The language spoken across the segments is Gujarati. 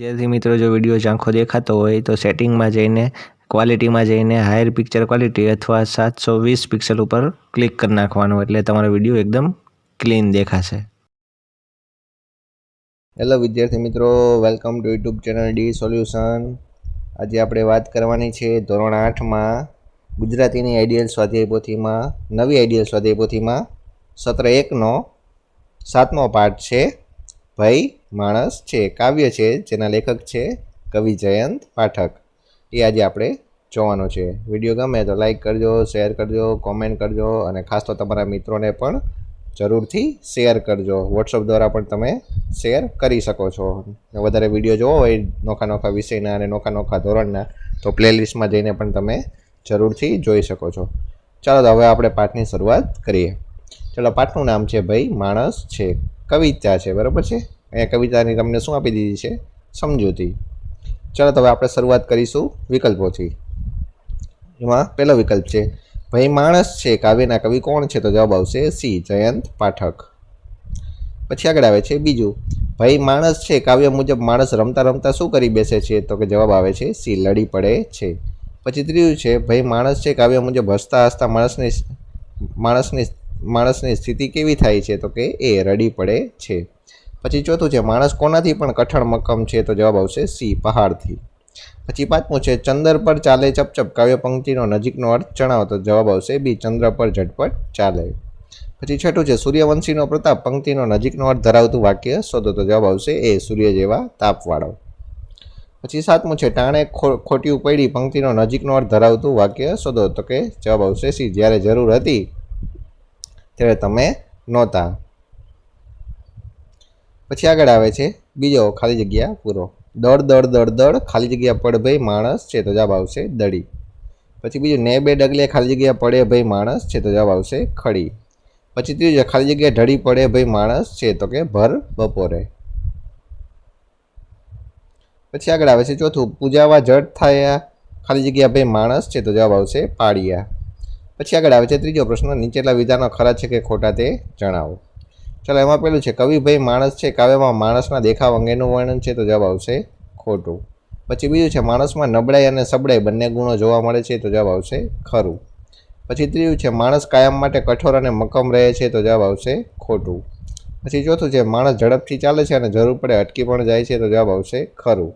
વિદ્યાર્થી મિત્રો, જો વીડિયો ઝાંખો દેખાતો હોય તો સેટિંગમાં જઈને, ક્વોલિટીમાં જઈને હાયર પિક્ચર ક્વોલિટી અથવા સાતસો વીસ પિક્સલ ઉપર ક્લિક કરી નાખવાનું એટલે તમારો વીડિયો એકદમ ક્લીન દેખાશે. હેલો વિદ્યાર્થી મિત્રો welcome to YouTube channel D solution આજે આપણે વાત કરવાની છે ધોરણ આઠમાં ગુજરાતીની આઈડિયલ સ્વાધ્યાય પોથીમાં, નવી આઈડિયલ સ્વાધ્યાય પોથીમાં સત્ર એકનો સાતમો પાઠ છે. ભાઈ માણસ છે, કાવ્ય છે, જેના લેખક છે કવિ જયંત પાઠક. એ આજે આપણે જોવાનો છે. વીડિયો ગમે તો લાઈક કરજો શેર કરજો કોમેન્ટ કરજો અને ખાસ તો તમારા મિત્રોને પણ જરૂરથી શેર કરજો. વોટ્સઅપ દ્વારા પણ તમે શેર કરી શકો છો. વધારે વીડિયો જોવો હોય નોખા નોખા વિષયના અને નોખા નોખા ધોરણના, તો પ્લેલિસ્ટમાં જઈને પણ તમે જરૂરથી જોઈ શકો છો. ચાલો તો હવે આપણે પાઠની શરૂઆત કરીએ. ચાલો પાઠનું નામ છે ભાઈ માણસ છે. કવિતા છે, બરાબર છે? અહીંયા કવિતાની તમને શું આપી દીધી છે? સમજૂતી. ચાલો તો હવે આપણે શરૂઆત કરીશું વિકલ્પોથી. એમાં પહેલો વિકલ્પ છે, ભાઈ માણસ છે, કાવ્યના કવિ કોણ છે? તો જવાબ આવશે સી, જયંત પાઠક. પછી આગળ આવે છે બીજું, ભાઈ માણસ છે, કાવ્ય મુજબ માણસ રમતા રમતા શું કરી બેસે છે? તો કે જવાબ આવે છે સી, લડી પડે છે. પછી ત્રીજું છે, ભાઈ માણસ છે, કાવ્ય મુજબ હસતા હસતા માણસની માણસની માણસની સ્થિતિ કેવી થાય છે તો કે એ રડી પડે છે. પછી ચોથું છે, માણસ કોનાથી પણ કઠણ મક્કમ છે તો જવાબ આવશે સી, પહાડથી. પછી પાંચમું છે, ચંદર પર ચાલે ચપચપ, કાવ્ય પંક્તિનો નજીકનો અર્થ જણાવો તો જવાબ આવશે બી, ચંદ્ર પર ઝટપટ ચાલે. પછી છઠ્ઠું છે, સૂર્યવંશીનો પ્રતાપ, પંક્તિનો નજીકનો અર્થ ધરાવતું વાક્ય શોધો તો જવાબ આવશે એ સૂર્ય જેવા તાપવાળો. પછી સાતમું છે, ટાણે ખોટી પડી, પંક્તિનો નજીકનો અર્થ ધરાવતું વાક્ય શોધો તો કે જવાબ આવશે સી, જ્યારે જરૂર હતી ત્યારે તમે નહોતા. પછી આગળ આવે છે. બીજો ખાલી જગ્યા પૂરો. દળ દળ દળ દળ, ખાલી જગ્યા પડ ભાઈ માણસ, છે તો જવાબ આવશે દડી. પછી બીજું ને બે ડગલે ખાલી જગ્યા પડે ભાઈ માણસ, છે તો જવાબ આવશે ખડી. પછી ત્રીજું, ખાલી જગ્યા ઢળી પડે ભાઈ માણસ, છે તો કે ભર બપોરે. પછી આગળ આવે છે ચોથું, પૂજાવા જડ થયા ખાલી જગ્યા ભાઈ માણસ, છે તો જવાબ આવશે પાડિયા પછી આગળ આવે છે ત્રીજો પ્રશ્ન, નીચેલા વિધાનો ખરા છે કે ખોટા તે જણાવો. ચાલો, એમાં પેલું છે, કવિભાઈ માણસ છે, કાવ્યમાં માણસના દેખાવ અંગેનું વર્ણન છે, તો જવાબ આવશે ખોટું. પછી બીજું છે, માણસમાં નબળાઈ અને સબળાઈ બંને ગુણો જોવા મળે છે, તો જવાબ આવશે ખરું. પછી ત્રીજું છે, માણસ કાયમ માટે કઠોર અને મક્કમ રહે છે, તો જવાબ આવશે ખોટું. પછી ચોથું છે, માણસ ઝડપથી ચાલે છે અને જરૂર પડે અટકી પણ જાય છે, તો જવાબ આવશે ખરું.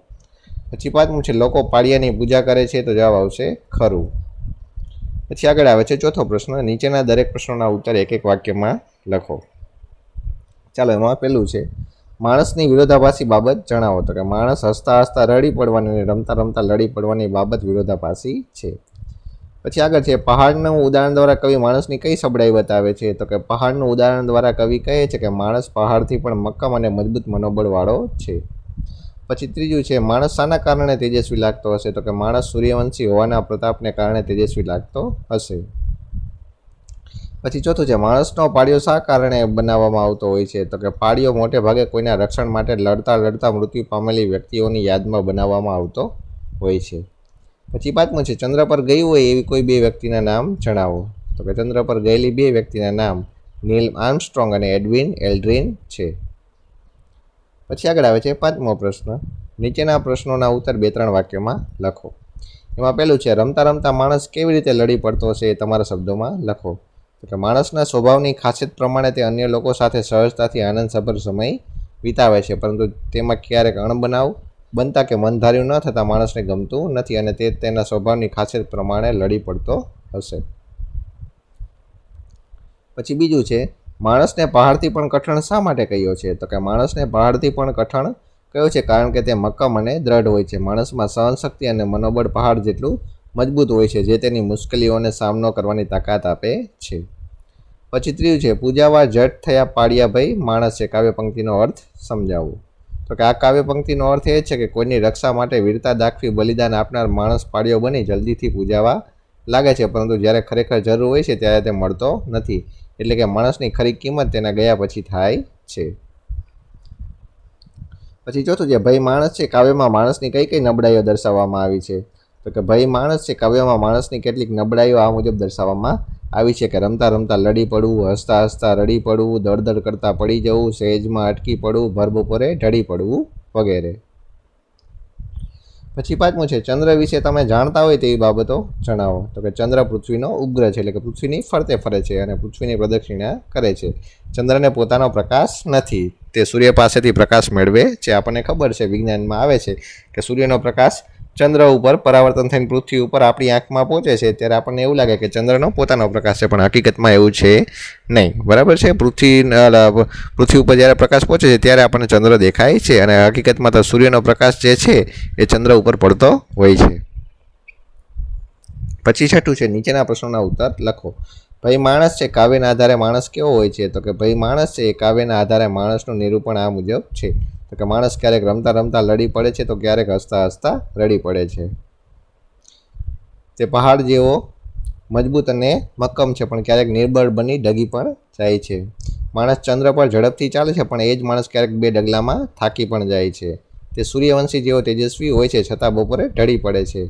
પછી પાંચમું છે, લોકો પાળિયાની પૂજા કરે છે, તો જવાબ આવશે ખરું. પછી આગળ આવે છે ચોથો પ્રશ્ન. નીચેના દરેક પ્રશ્નોના ઉત્તર એક એક વાક્યમાં લખો. ચાલો, એમાં પહેલું છે, માણસની વિરોધાભાસી બાબત જણાવો. તો કે માણસ હસતા હસતા રડી પડવાની અને રમતા રમતા લડી પડવાની બાબત વિરોધાભાસી છે. પછી આગળ છે, પહાડનું ઉદાહરણ દ્વારા કવિ માણસની કઈ સબળાઈ બતાવે છે? તો કે પહાડનું ઉદાહરણ દ્વારા કવિ કહે છે કે માણસ પહાડથી પણ મક્કમ અને મજબૂત મનોબળવાળો છે. પછી ત્રીજું છે, માણસ શાના કારણે તેજસ્વી લાગતો હશે? તો કે માણસ સૂર્યવંશી હોવાના પ્રતાપને કારણે તેજસ્વી લાગતો હશે? પછી ચોથું છે, માણસનો પાળિયો શા કારણે બનાવવામાં આવતો હોય છે? તો કે પાળિયો મોટે ભાગે કોઈના રક્ષણ માટે લડતા લડતા મૃત્યુ પામેલી વ્યક્તિઓની યાદમાં બનાવવામાં આવતો હોય છે. પછી પાંચમું છે, ચંદ્ર પર ગઈ હોય એવી કોઈ બે વ્યક્તિના નામ જણાવો. તો કે ચંદ્ર પર ગયેલી બે વ્યક્તિના નામ નીલ આર્મસ્ટ્રોંગ અને એડવિન એલ્ડ્રિન છે. પછી આગળ આવે છે પાંચમો પ્રશ્ન. નીચેના પ્રશ્નોના ઉત્તર બે ત્રણ વાક્યોમાં લખો. એમાં પહેલું છે, રમતા રમતા માણસ કેવી રીતે લડી પડતો હશે એ તમારા શબ્દોમાં લખો. એટલે માણસના સ્વભાવની ખાસિયત પ્રમાણે તે અન્ય લોકો સાથે સહજતાથી આનંદસભર સમય વિતાવે છે, પરંતુ તેમાં ક્યારેક અણબનાવ બનતા કે મનધાર્યું ન થતાં માણસને ગમતું નથી અને તે તેના સ્વભાવની ખાસિયત પ્રમાણે લડી પડતો હશે. પછી બીજું છે માણસને પહાડથી પણ કઠણ શા માટે કહ્યો છે? તો કે માણસને પહાડથી પણ કઠણ કયો છે કારણ કે તે મક્કમ અને દ્રઢ હોય છે. માણસમાં સહનશક્તિ અને મનોબળ પહાડ જેટલું મજબૂત હોય છે જે તેની મુશ્કેલીઓને સામનો કરવાની તાકાત આપે છે. પછી ત્રીજું છે, પૂજાવા જટ થયા પાડિયાભાઈ માણસ છે કાવ્ય પંક્તિનો અર્થ સમજાવવો તો કે આ કાવ્ય પંક્તિનો અર્થ એ છે કે કોઈની રક્ષા માટે વીરતા દાખવી બલિદાન આપનાર માણસ પાડ્યો બની જલ્દીથી પૂજાવા લાગે છે. પરંતુ જ્યારે ખરેખર જરૂર હોય છે ત્યારે તે મળતો નથી. એટલે કે માણસની ખરી કિંમત તેના ગયા પછી થાય છે. પછી ચોથું છે, ભય માણસ છે, કાવ્યમાં માણસની કઈ કઈ નબળાઈઓ દર્શાવવામાં આવી છે? તો કે ભય માણસ છે, કાવ્યમાં માણસની કેટલીક નબળાઈઓ આ મુજબ દર્શાવવામાં આવી છે કે રમતા રમતા લડી પડવું, હસતા હસતા રડી પડવું, દળદળ કરતાં પડી જવું સહેજમાં અટકી પડવું ભરબપોરે ઢળી પડવું વગેરે. પછી પાંચમું છે, ચંદ્ર વિશે તમે જાણતા હોય તેવી બાબતો જણાવો. તો કે ચંદ્ર પૃથ્વીનો ઉગ્ર છે, એટલે કે પૃથ્વીની ફરતે ફરે છે અને પૃથ્વીની પ્રદક્ષિણા કરે છે. ચંદ્રને પોતાનો પ્રકાશ નથી. તે સૂર્ય પાસેથી પ્રકાશ મેળવે છે આપણને ખબર છે, વિજ્ઞાનમાં આવે છે કે સૂર્યનો પ્રકાશ ચંદ્ર ઉપર પરાવર્તન થઈને પૃથ્વી ઉપર આપણી આંખમાં પહોંચે છે, ત્યારે આપણને એવું લાગે કે ચંદ્રનો પોતાનો પ્રકાશ છે, પણ હકીકતમાં એવું છે નહીં. બરાબર છે? પૃથ્વી પૃથ્વી ઉપર જ્યારે પ્રકાશ પહોંચે છે, ત્યારે આપણને ચંદ્ર દેખાય છે અને હકીકતમાં તો સૂર્યનો પ્રકાશ જે છે, એ ચંદ્ર ઉપર પડતો હોય છે. પછી છઠ્ઠું છે, નીચેના પ્રશ્નોના ઉત્તર લખો. ભાઈ માણસ છે, કાવ્યના આધારે માણસ કેવો હોય છે? તો કે ભાઈ માણસ છે, એ કાવ્યના આધારે માણસનું નિરૂપણ આ મુજબ છે. કે માણસ ક્યારેક રમતા રમતા લડી પડે છે તો ક્યારેક હસતા હસતા રડી પડે છે. તે પહાડ જેવો મજબૂત અને મક્કમ છે, પણ ક્યારેક નિર્બળ બની ડગી પણ જાય છે. માણસ ચંદ્ર પર ઝડપથી ચાલે છે, પણ એ જ માણસ ક્યારેક બે ડગલામાં થાકી પણ જાય છે. તે સૂર્યવંશી જેવો તેજસ્વી હોય છે, છતાં બપોરે ઢળી પડે છે.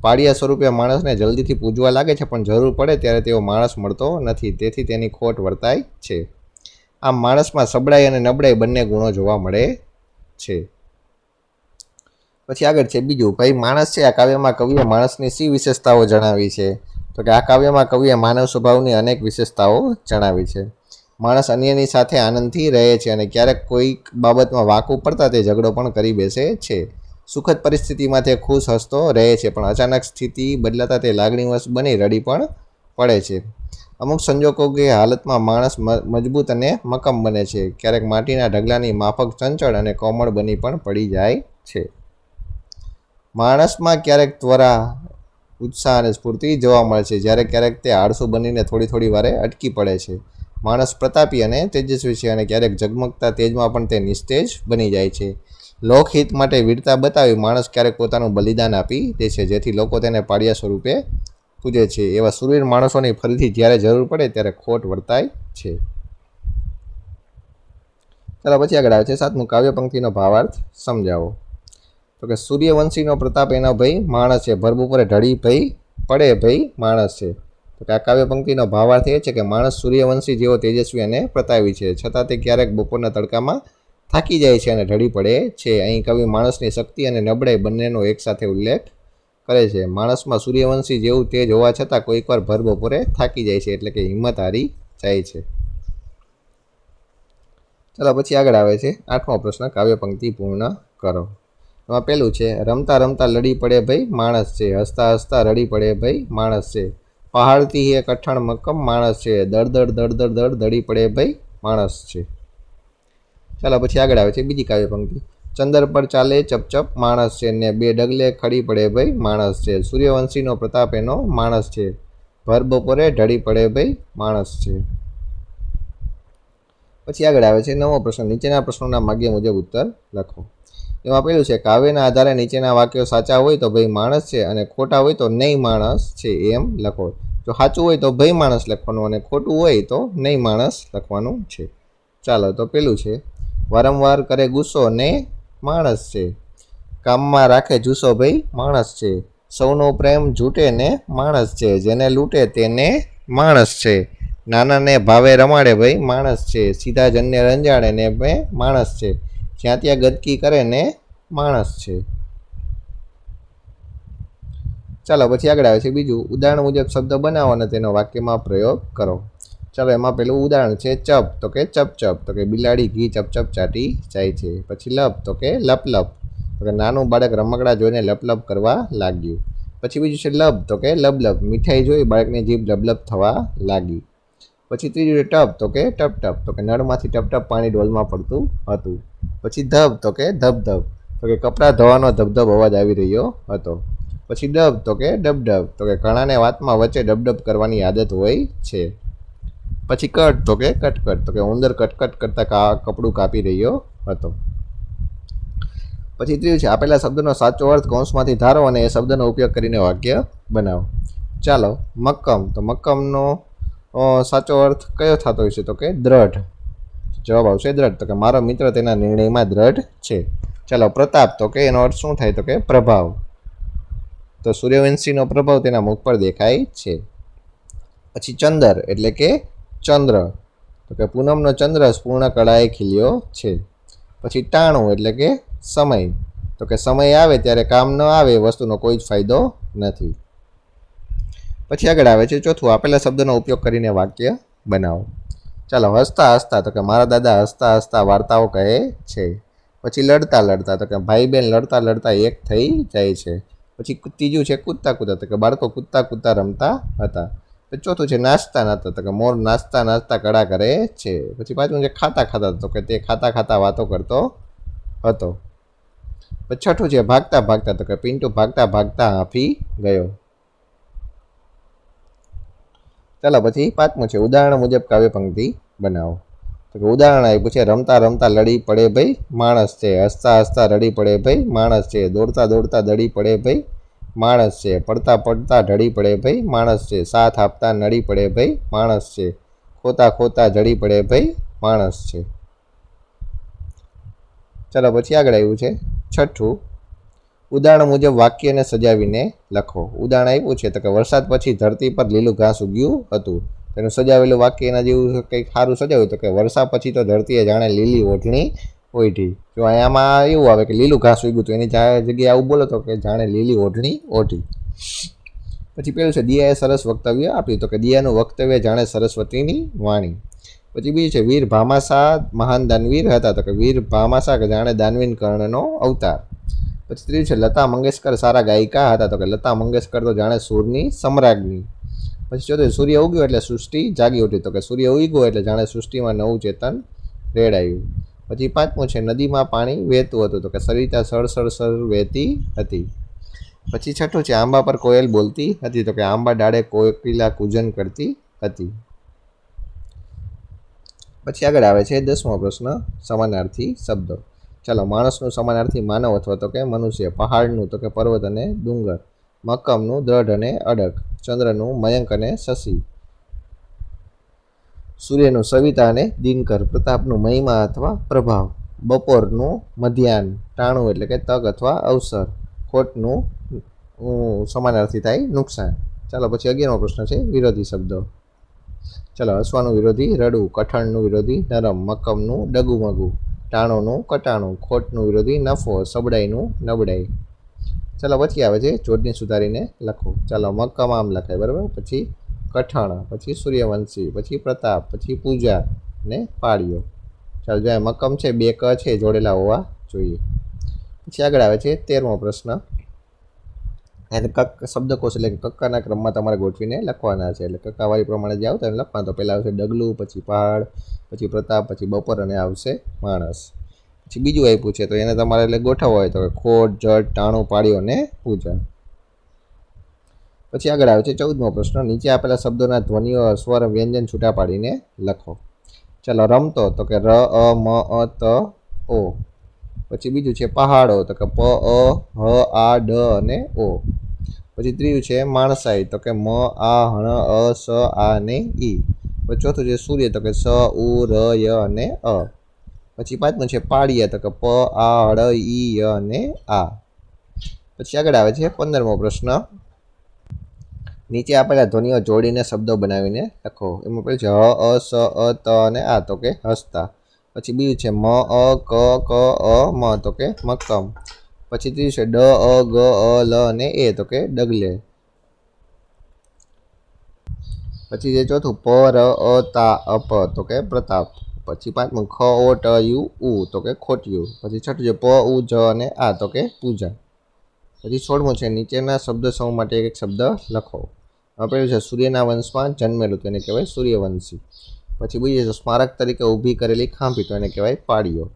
પાડિયા સ્વરૂપે માણસને જલ્દીથી પૂજવા લાગે છે, પણ જરૂર પડે ત્યારે તેઓ માણસ મળતો નથી, તેથી તેની ખોટ વર્તાય છે. આમ માણસમાં સબળાઈ અને નબળાઈ બંને ગુણો જોવા મળે છે. પછી આગળ છે, બીજું, ભાઈ, માણસ છે, આ કાવ્યમાં કવિએ માણસની સી વિશેષતાઓ જણાવી છે? તો કે, આ કાવ્યમાં કવિએ માનવ સ્વભાવની અનેક વિશેષતાઓ જણાવી છે. માણસ અન્યની સાથે આનંદથી રહે છે અને ક્યારેક કોઈક બાબતમાં વાકું પડતા તે ઝઘડો પણ કરી બેસે છે. સુખદ પરિસ્થિતિમાં તે ખુશ હસતો રહે છે, પણ અચાનક સ્થિતિ બદલાતા તે લાગણીવશ બની રડી પણ પડે છે. અમુક સંજોગો કે હાલતમાં માણસ મજબૂત અને મક્કમ બને છે. ક્યારેક માટીના ઢગલાની માફક ચંચળ અને કોમળ બની પણ પડી જાય છે. માણસમાં ક્યારેક ત્વરા, ઉત્સાહ અને સ્ફૂર્તિ જોવા મળે છે. જ્યારે ક્યારેક તે આળસુ બનીને થોડી થોડી વારે અટકી પડે છે. માણસ પ્રતાપી અને તેજસ્વી છે અને ક્યારેક ઝગમગતા તેજમાં પણ તે નિસ્તેજ બની જાય છે. લોકહિત માટે વીરતા બતાવી માણસ ક્યારેક પોતાનું બલિદાન આપી દે છે, જેથી લોકો તેને પાળિયા સ્વરૂપે પૂજે છે. એવા સુરવીર માણસોની ફરીથી જ્યારે જરૂર પડે ત્યારે ખોટ વર્તાય છે. ચાલો પછી આગળ આવે છે સાતમું કાવ્ય પંક્તિનો ભાવાર્થ સમજાવો. તો કે સૂર્યવંશીનો પ્રતાપ એનો ભાઈ માણસ છે ભર બપોરે ઢળી ભાઈ, પડે ભાઈ માણસ. છે તો કે આ કાવ્ય પંક્તિનો ભાવાર્થ એ છે કે માણસ સૂર્યવંશી જેવો તેજસ્વી અને પ્રતાપી છે. છતાં તે ક્યારેક બપોરના તડકામાં થાકી જાય છે અને ઢળી પડે છે. અહીં કવિ માણસની શક્તિ અને નબળાઈ બંનેનો એકસાથે ઉલ્લેખ કરે છે. માણસમાં સૂર્યવંશી જેવું તેજ હોવા છતાં કોઈકવાર ભર બપોરે થાકી જાય છે એટલે કે હિંમત હારી જાય છે. ચાલો, પછી આગળ આવે છે. આઠમો પ્રશ્ન, કાવ્ય પંક્તિ પૂર્ણ કરો. એમાં પહેલું છે, રમતા રમતા લડી પડે ભાઈ માણસ છે. હસતા હસતા રડી પડે ભાઈ માણસ છે. પહાડથી એક અઠાણ મક્કમ માણસ છે. દળદળ દડ દડ દડી પડે ભાઈ માણસ છે. ચાલો, પછી આગળ આવે છે બીજી કાવ્ય પંક્તિ. ચંદર પર ચાલે ચપચપ માણસ છે ને બે ડગલે ખડી પડે ભાઈ, માણસ છે. સૂર્યવંશીનો પ્રતાપ એનો, માણસ છે. ભર બપોરે ઢળી પડે ભાઈ, માણસ છે. પછી આગળ આવે છે નવો પ્રશ્ન. નીચેના પ્રશ્નોના માગ્ય મુજબ ઉત્તર લખો. એમાં પેલું છે, કાવ્યના આધારે નીચેના વાક્યો સાચા હોય તો ભાઈ માણસ છે અને ખોટા હોય તો નહીં માણસ છે, એમ લખો. જો સાચું હોય તો ભાઈ માણસ લખવાનું અને ખોટું હોય તો નહીં માણસ લખવાનું છે. ચાલો, તો પેલું છે, વારંવાર કરે ગુસ્સો ને માણસ છે. કામમાં રાખે જુસ્સો ભાઈ, માણસ છે. સૌનો પ્રેમ જૂટે ને માણસ છે. જેને લૂંટે તેને માણસ છે. નાનાને ભાવે રમાડે ભાઈ, માણસ છે. સીધા જનને રંજાડે ને ભાઈ માણસ છે. જ્યાં ત્યાં ગદકી કરે ને માણસ છે. ચાલો, પછી આગળ આવે છે બીજું. ઉદાહરણ મુજબ શબ્દ બનાવો અને તેનો વાક્યમાં પ્રયોગ કરો. ચાલો એમાં પેલું ઉદાહરણ છે ચપ તો કે ચપ ચપ તો કે બિલાડી ઘી ચપ ચપ ચાટી જાય છે પછી લપ તો કે લપ લપ તો કે નાનું બાળક રમકડા જોઈને લપ લપ કરવા લાગ્યું પછી બીજું છે લબ તો કે લબ લબ મીઠાઈ જોઈ બાળકની જીભ લબલબ થવા લાગી પછી ત્રીજું છે ટપ તો કે ટપ ટપ તો કે નળમાંથી ટપ ટપ પાણી ડોલમાં પડતું હતું પછી ધબ તો કે ધબ ધબ તો કે કપડાં ધોવાનો ધબધબ અવાજ આવી રહ્યો હતો પછી ડબ તો કે ડબ ડબ તો કે ઘણાને વાતમાં વચ્ચે ડબ ડબ કરવાની આદત હોય છે પછી કટ તો કે કટ કટ તો કે ઉંદર કટ કરતા કા કપડું કાપી રહ્યો હતો. પછી ત્રીજું છે આપેલા શબ્દનો સાચો અર્થ કૌંસમાંથી ધારો અને એ શબ્દનો ઉપયોગ કરીને વાક્ય બનાવો. ચાલો, મક્કમ. તો મક્કમનો સાચો અર્થ કયો થતો છે? તો કે દ્રઢ. જવાબ આવશે દ્રઢ. તો કે મારો મિત્ર તેના નિર્ણયમાં દ્રઢ છે. ચાલો, પ્રતાપ. તો કે એનો અર્થ શું થાય? તો કે પ્રભાવ. તો સૂર્યવંશીનો પ્રભાવ તેના મુખ પર દેખાય છે. પછી ચંદર, એટલે કે ચંદ્ર. તો કે પૂનમનો ચંદ્ર પૂર્ણ કળાએ ખીલ્યો છે. પછી ટાણું એટલે કે સમય. તો કે સમય આવે ત્યારે કામ ન આવે વસ્તુનો કોઈ જ ફાયદો નથી. પછી આગળ આવે છે ચોથું, આપેલા શબ્દનો ઉપયોગ કરીને વાક્ય બનાવો. ચાલો, હસતા હસતા, તો કે મારા દાદા હસતા હસતા વાર્તાઓ કહે છે. પછી લડતા લડતા, તો કે ભાઈ બહેન લડતા લડતા એક થઈ જાય છે. પછી ત્રીજું છે કૂદતા કૂદતા, તો કે બાળકો કૂદતા કૂદતા રમતા હતા. ચોથું છે નાસ્તા નાસ્તા. તો કે મોર નાસ્તા નાસ્તા કડા કરે, છે. પછી પાંચમું છે ખાતા ખાતા તો કે તે ખાતા ખાતા વાતો કરતો હતો. પછી છઠ્ઠું છે ભાગતા ભાગતા. તો કે પિન્ટુ ભાગતા ભાગતા હાંફી ગયો. ચાલો, પછી પાંચમું છે ઉદાહરણ મુજબ કાવ્ય પંક્તિ બનાવો. તો કે ઉદાહરણ આપ્યું છે, રમતા રમતા લડી પડે ભાઈ, માણસ છે. હસતા હસતા રડી પડે ભાઈ, માણસ છે. દોડતા દોડતા દડી પડે ભાઈ માણસ છે. પડતા પડતા ઢળી પડે ભાઈ, માણસ છે. સાથ આપતા નડી પડે ભાઈ, માણસ છે. ખોતા ખોતા ઢળી પડે ભાઈ, માણસ છે. ચાલો પછી આગળ આવ્યું છે. છઠ્ઠું, ઉદાહરણ મુજબ વાક્યને સજાવીને લખો. ઉદાહરણ આપ્યું છે તો કે વરસાદ પછી ધરતી પર લીલું ઘાસ ઉગ્યું હતું. તેનું સજાવેલું વાક્ય એના જેવું કંઈક સારું સજાવ્યું તો કે વરસાદ પછી તો ધરતીએ જાણે લીલી ઓઢણી ઓઢી જો આમાં એવું આવે કે લીલું ઘાસ ઉગ્યું હતું એની જગ્યાએ આવું બોલો તો કે જાણે લીલી ઓઢણી ઓઢી. પછી પેલું છે, દિયાએ સરસ વક્તવ્ય આપ્યું તો કે દિયાનું વક્તવ્ય જાણે સરસ્વતીની વાણી. પછી બીજું છે, વીર ભામાસા મહાન દાનવીર હતા તો કે વીર ભામાસા કે જાણે દાનવીન કર્ણનો અવતાર. પછી ત્રીજું છે, લતા મંગેશકર સારા ગાયિકા હતા તો કે લતા મંગેશકર તો જાણે સૂરની સમ્રાજ્ઞી. પછી ચોથું સૂર્ય ઉગ્યો એટલે સૃષ્ટિ જાગી ઉઠી તો કે સૂર્ય ઉગ્યો એટલે જાણે સૃષ્ટિમાં નવું ચેતન રેડાયું. પછી પાંચમું છે, નદીમાં પાણી વહેતું હતું, તો કે સરિતા સળ સળ સળ વહેતી હતી. પછી છઠ્ઠું છે, આંબા પર કોયલ બોલતી હતી, તો કે આંબા ડાળે કોકિલા કૂજન કરતી હતી. પછી આગળ આવે છે દસમો પ્રશ્ન, સમાનાર્થી શબ્દો. ચાલો, માણસનું સમાનાર્થી માનવ અથવા તો કે મનુષ્ય, પહાડનું, તો કે પર્વત અને ડુંગર, મક્કમનું દ્રઢ અને અડક ચંદ્રનું મયંક અને શશી. સૂર્યનું સવિતા અને દિનકર પ્રતાપનું મહિમા અથવા પ્રભાવ. બપોરનું મધ્યાહન ટાણું એટલે કે તક અથવા અવસર. ખોટનું સમાનાર્થી થાય નુકસાન. ચાલો પછી અગિયારમો પ્રશ્ન છે, વિરોધી શબ્દો. ચાલો, હસવાનું વિરોધી, રડવું, કઠણનું વિરોધી, નરમ મક્કમનું, ડગુમગુ. ટાણોનું, કટાણું. ખોટનું વિરોધી, નફો, સબડાઈનું, નબળાઈ. ચાલો, પછી આવે છે જોડણી સુધારીને લખો. ચાલો, મક્કમ આમ લખાય, બરાબર? પછી કઠણ, પછી સૂર્યવંશી, પછી પ્રતાપ, પછી પૂજા ને પાળીઓ. ચાલો જો મક્કમ છે, બે ક છે જોડેલા હોવા જોઈએ. પછી આગળ આવે છે તેરમો પ્રશ્ન. એને કક શબ્દકોશ એટલે કક્કાના ક્રમમાં તમારે ગોઠવીને લખવાના છે. એટલે કક્કાવાળી પ્રમાણે જે આવતા લખવાનું. તો પહેલાં આવશે ડગલું, પછી પહાડ, પછી પ્રતાપ, પછી બપોર અને આવશે માણસ. પછી બીજું આપ્યું છે, તો એને તમારે એટલે ગોઠવવા હોય તો ખોટ, જટ, ટાણું પાડ્યો અને પૂજા પછી આગળ આવે છે ચૌદમો પ્રશ્ન. નીચે આપેલા શબ્દોના ધ્વનિઓ સ્વર વ્યંજન છૂટા પાડીને લખો. ચાલો રમતો તો કે ર, અ, મ, અ, ત, ઓ. પછી બીજું છે પહાડો તો કે પ, અ, હ, આ, ડ અને ઓ. પછી ત્રીજું છે માણસાઈ તો કે મ, આ, હણ, અ, સ, આ ને ઈ. પછી ચોથું છે સૂર્ય તો કે સ, ઉ, ર, ય અને અ. પછી પાંચમું છે પાળિયા તો કે પ, આ હળ ઈ, ય અને આ. પછી આગળ આવે છે પંદરમો પ્રશ્ન. નીચે આપેલા ધ્વનિઓ જોડીને શબ્દો બનાવીને લખો. એમાં પેલું છે હ, અ, સ, અ, ત અને આ તો કે હસતા. પછી બીજું છે મ, અ, ક ક, અ, મ તો કે મક્કમ. પછી ત્રીજું છે ડ, અ, ગ, અ, લ અને એ તો કે ડગલે. પછી જે ચોથું, પ, ર, અ, તા અપ તો કે પ્રતાપ. પછી પાંચમું, ખ, ઓ, ટ, યુ, ઉ તો કે ખોટિયું. પછી છઠ્ઠું છે પ, ઉ, જ અને આ તો કે પૂજા. પછી સોળમું છે નીચેના શબ્દ સમૂહ માટે એક શબ્દ લખો. હવે પેલું છે, સૂર્યના વંશમાં જન્મેલું તો એને કહેવાય સૂર્યવંશી. પછી બીજી છે સ્મારક તરીકે ઊભી કરેલી ખાંભી તો એને કહેવાય પાડીઓ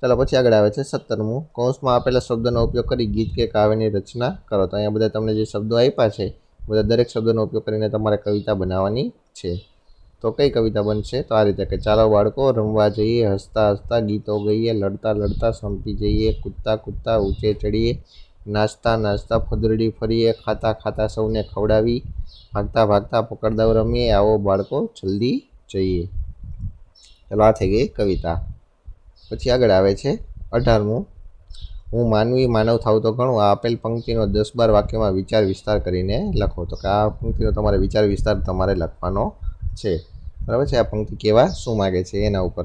ચાલો, પછી આગળ આવે છે સત્તરમું. કૌંસમાં આપેલા શબ્દનો ઉપયોગ કરી ગીત કે કાવ્યની રચના કરો. તો અહીંયા બધા તમને જે શબ્દો આપ્યા છે બધા દરેક શબ્દનો ઉપયોગ કરીને તમારે કવિતા બનાવવાની છે. તો કઈ કવિતા બનશે? તો આ રીતે કે ચાલો, બાળકો, રમવા જઈએ, હસતા હસતા ગીતો ગઈએ, લડતા લડતા સંપી જઈએ, કૂદતા કૂદતા ઊંચે ચડીએ નાચતા નાચતા ફદરડી ફરીએ ખાતા ખાતા સૌને ખવડાવી ભાગતા ભાગતા પકડદાવ રમીએ, આવો બાળકો, જલ્દી જઈએ. ચાલો, આ થઈ ગઈ કવિતા. પછી આગળ આવે છે અઢારમું. હું માનવી માનવ થાવ તો ઘણું, આ આપેલ પંક્તિનો દસ બાર વાક્યમાં વિચાર વિસ્તાર કરીને લખો. તો કે આ પંક્તિનો તમારે વિચાર વિસ્તાર તમારે લખવાનો છે. બરાબર છે? આ પંક્તિ કેવા, શું માગે છે? એના ઉપર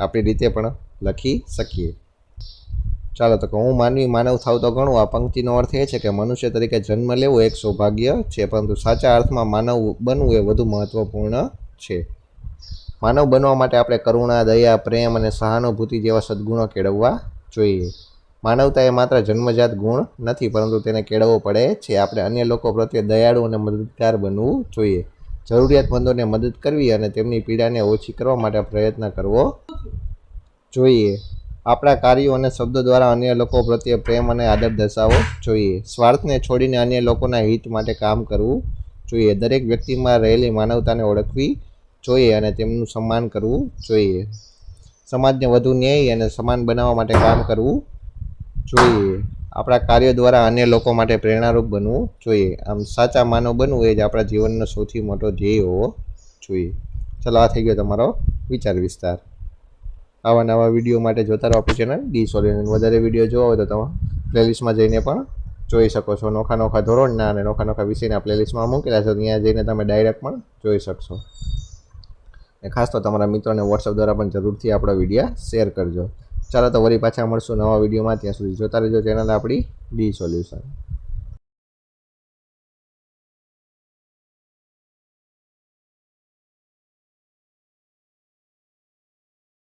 આપણી રીતે પણ લખી શકીએ. ચાલો, તો હું માનવી માનવ થાવ તો ઘણું આ પંક્તિનો અર્થ એ છે કે મનુષ્ય તરીકે જન્મ લેવો એક સૌભાગ્ય છે, પરંતુ સાચા અર્થમાં માનવ બનવું એ વધુ મહત્વપૂર્ણ છે. માનવ બનવા માટે આપણે કરુણા, દયા, પ્રેમ અને સહાનુભૂતિ જેવા સદ્ગુણો કેળવવા જોઈએ. માનવતા એ માત્ર જન્મજાત ગુણ નથી, પરંતુ તેને કેળવવો પડે છે. આપણે અન્ય લોકો પ્રત્યે દયાળુ અને મદદગાર બનવું જોઈએ. જરૂરિયાતમંદોને મદદ કરવી અને તેમની પીડાને ઓછી કરવા માટે પ્રયત્ન કરવો જોઈએ. આપણા કાર્યો અને શબ્દો દ્વારા અન્ય લોકો પ્રત્યે પ્રેમ અને આદર દર્શાવવો જોઈએ. સ્વાર્થને છોડીને અન્ય લોકોના હિત માટે કામ કરવું જોઈએ. દરેક વ્યક્તિમાં રહેલી માનવતાને ઓળખવી જોઈએ અને તેમનું સન્માન કરવું જોઈએ. સમાજને વધુ ન્યાયી અને સમાન બનાવવા માટે કામ કરવું જોઈએ. આપણા કાર્યો દ્વારા અન્ય લોકો માટે પ્રેરણારૂપ બનવું જોઈએ. આમ સાચા માનવ બનવું એ જ આપણા જીવનનો સૌથી મોટો ધ્યેય હોવો જોઈએ. ચલો, આ થઈ ગયો તમારો વિચાર વિસ્તાર. આવા નવા વીડિયો માટે જોતા રહો આપણી ચેનલ ડી સોલ્યુશન વધારે વીડિયો જોવા હોય તો તમે પ્લેલિસ્ટમાં જઈને પણ જોઈ શકો છો. નોખા નોખા ધોરણના અને નોખા નોખા વિષયના પ્લેલિસ્ટમાં મૂકેલા છે. ત્યાં જઈને તમે ડાયરેક્ટ પણ જોઈ શકશો. અને ખાસ તો તમારા મિત્રોને વોટ્સઅપ દ્વારા પણ જરૂરથી આપણો વીડિયો શેર કરજો. ચાલો તો વળી પાછા મળશું નવા વિડીયોમાં. ત્યાં સુધી જોતા રહેજો ચેનલ આપણી ડી સોલ્યુશન